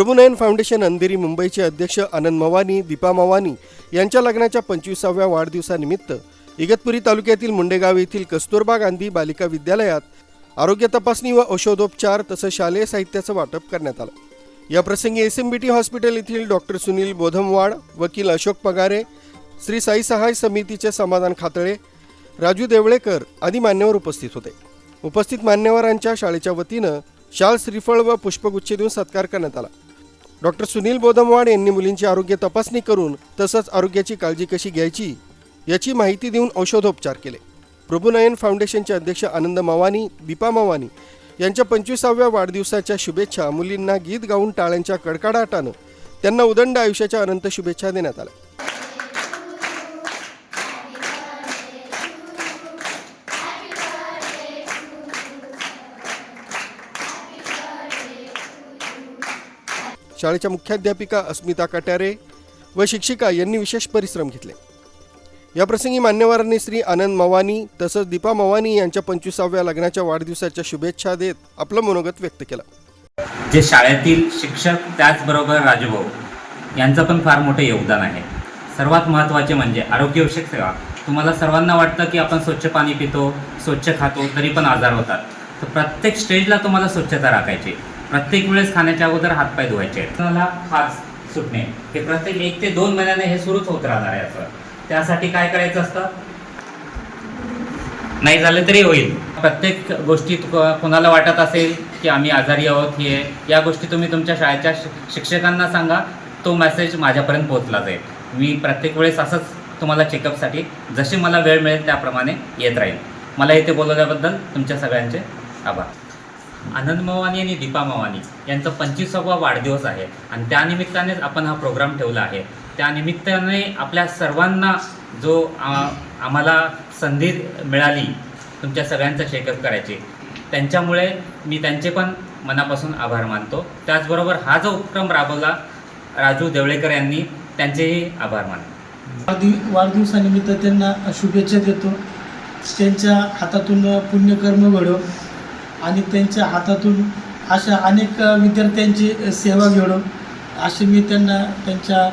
प्रभुनयन foundation Andheri मुंबईचे अध्यक्ष आनंद मवानी दीपा मवानी यांच्या लग्नाच्या पंचवीसाव्या वाढदिवसानिमित्त इगतपुरी तालुक्यातील मुंडेगाव येथील कस्तुरबा गांधी बालिका विद्यालयात आरोग्य तपासणी व औषधोपचार तसंच शालेय साहित्याचं वाटप करण्यात आलं. या प्रसंगी S M B T hospital येथील डॉक्टर सुनील बोधमवाड वकील अशोक पगारे श्री साई सहाय समितीचे समाधान खातळे राजू देवळेकर आदी मान्यवर उपस्थित होते. उपस्थित मान्यवरांच्या शाळेच्या वतीनं शाल श्रीफळ व पुष्पगुच्छ देऊन सत्कार करण्यात आला. डॉक्टर सुनील बोधमवाड यांनी मुलींची आरोग्य तपासणी करून तसंच आरोग्याची काळजी कशी घ्यायची याची माहिती देऊन औषधोपचार केले. प्रभुनयन फाउंडेशनचे अध्यक्ष आनंद मवानी दीपा मवानी यांच्या पंचवीसाव्या वाढदिवसाच्या शुभेच्छा मुलींना गीत गाऊन टाळ्यांच्या कडकडाटानं त्यांना उदंड आयुष्याच्या अनंत शुभेच्छा देण्यात आल्या. शाळेच्या मुख्याध्यापिका अस्मिता कट्यारे व शिक्षिका यांनी विशेष परिश्रम घेतले. याप्रसंगी मान्यवरांनी श्री आनंद मवानी तसंच दीपा मवानी यांच्या पंचवीसाव्या लग्नाच्या वाढदिवसाच्या शुभेच्छा देत आपलं मनोगत व्यक्त केलं. जे शाळेतील शिक्षक त्याचबरोबर राजूभाऊ यांचं पण फार मोठं योगदान आहे. सर्वात महत्त्वाचे म्हणजे आरोग्यविषयक सेवा. तुम्हाला सर्वांना वाटतं की आपण स्वच्छ पाणी पितो स्वच्छ खातो तरी पण आजार होतात. तर प्रत्येक स्टेजला तुम्हाला स्वच्छता राखायची प्रत्येक वेळेस खाण्याच्या अगोदर हातपाय धुवायचे तुम्हाला खाज सुटणे. हे प्रत्येक एक ते दोन महिन्याने हे सुरूच होत राहणार आहे असं. त्यासाठी काय करायचं असतं? नाही झालं तरी होईल. प्रत्येक गोष्टीत कोणाला वाटत असेल की आम्ही आजारी आहोत हे या गोष्टी तुम्ही तुमच्या शाळेच्या शि- शिक्षकांना सांगा. तो मेसेज माझ्यापर्यंत पोहोचला जाईल. मी प्रत्येक वेळेस असंच तुम्हाला चेकअपसाठी जशी मला वेळ मिळेल त्याप्रमाणे येत राहील. मला इथे बोलवल्याबद्दल तुमच्या सगळ्यांचे आभार. आनंद मवानी आणि दीपा मवानी यांचा पंचवीसावा वाढदिवस आहे. आणि त्यानिमित्तानेच आपण हा प्रोग्राम ठेवला आहे. त्यानिमित्ताने आपल्या सर्वांना जो आम्हाला संधी मिळाली तुमच्या सगळ्यांचा चेकअप करायची त्यांच्यामुळे मी त्यांचे पण मनापासून आभार मानतो. त्याचबरोबर हा जो उपक्रम राबवला राजू देवळेकर यांनी त्यांचेही आभार मानतो. वाढदिव वाढदिवसानिमित्त त्यांना शुभेच्छा देतो. त्यांच्या हातातून पुण्यकर्म घडो आणि त्यांच्या हातातून अशा अनेक विद्यार्थ्यांची सेवा घडो अशी मी त्यांना त्यांच्या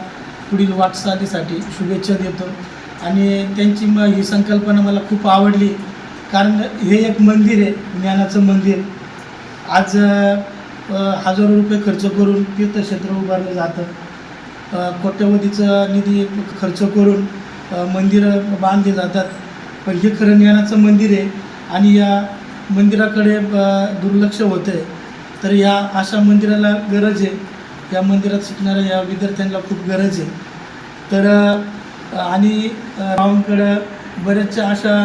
पुढील वाटचालीसाठी शुभेच्छा देतो. आणि त्यांची मग ही संकल्पना मला खूप आवडली. कारण हे एक मंदिर आहे ज्ञानाचं मंदिर. आज हजारो रुपये खर्च करून तीर्थक्षेत्र उभारलं जातं. कोट्यवधीचा निधी खर्च करून मंदिरं बांधली जातात. पण हे खरं ज्ञानाचं मंदिर आहे. आणि या मंदिराकडे दुर्लक्ष होते आहे तर या अशा मंदिराला गरज आहे. या मंदिरात शिकणाऱ्या या विद्यार्थ्यांना खूप गरज आहे. तर आणि अ, रावांकडं बऱ्याचशा अशा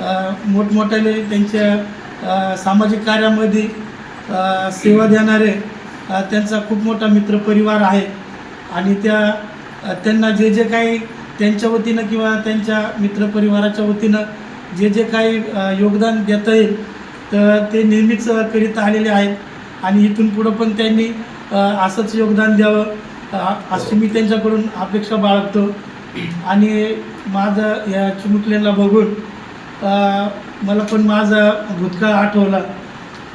मोठमोठ्याने मोठमोठ्याले त्यांच्या सामाजिक कार्यामध्ये सेवा देणारे त्यांचा खूप मोठा मित्रपरिवार आहे. आणि त्या त्यांना जे जे काही त्यांच्या वतीनं किंवा त्यांच्या मित्रपरिवाराच्या वतीनं जे जे काही योगदान देता येईल तर ते नेहमीच करीत आलेले आहेत. आणि इथून पुढं पण त्यांनी असंच योगदान द्यावं. अशी मी त्यांच्याकडून अपेक्षा बाळगतो. आणि माझं या चिमुकलेला बघून मला पण माझा भूतकाळ आठवला.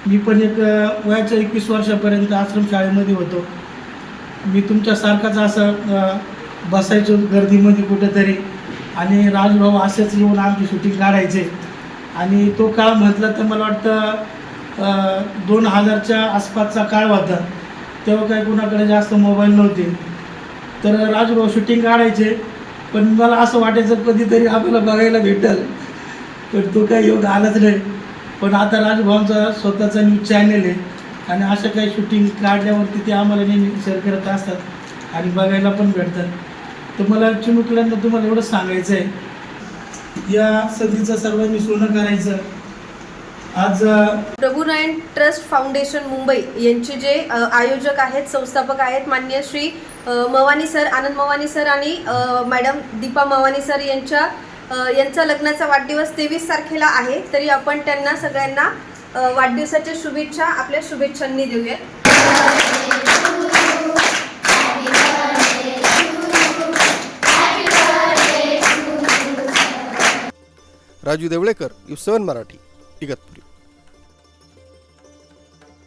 मी पण एक वयाच्या एकवीस वर्षापर्यंत आश्रमशाळेमध्ये होतो. मी तुमच्यासारखाच असं बसायचो गर्दीमध्ये कुठेतरी. आणि राजभाऊ असेच येऊन आमची शूटिंग काढायचे. आणि तो काळ म्हटलं तर मला वाटतं दोन हजारच्या आसपासचा काळ होता. तेव्हा काही कुणाकडे जास्त मोबाईल नव्हते. तर राजभाऊ शूटिंग काढायचे. पण मला असं वाटायचं कधीतरी आपल्याला बघायला भेटल. पण तो काही योग आलाच नाही. पण आता राजभाऊंचा स्वतःचा न्यूज चॅनेल आहे. आणि अशा काही शूटिंग काढल्यावरती ते आम्हाला नेहमी शेअर करत असतात. आणि बघायला पण भेटतात. तर मला चिमुकल्यांना तुम्हाला एवढं सांगायचं आहे या संधीचं सर्वांनी सोनं करायचं. आज अं, ट्रस्ट फाउंडेशन मुंबई यांचे जे आयोजक आहेत संस्थापक आहेत मान्य श्री मवानी सर आनंद मवानी सर आणि मॅडम दीपा मवानी सर यांच्या यांचा लग्नाचा वाढदिवस तेवीस तारखेला आहे. तरी आपण त्यांना सगळ्यांना वाढदिवसाच्या शुभेच्छा आपल्या शुभेच्छांनी देऊयात. Raju Deolekar U seven Marathi Igatpuri.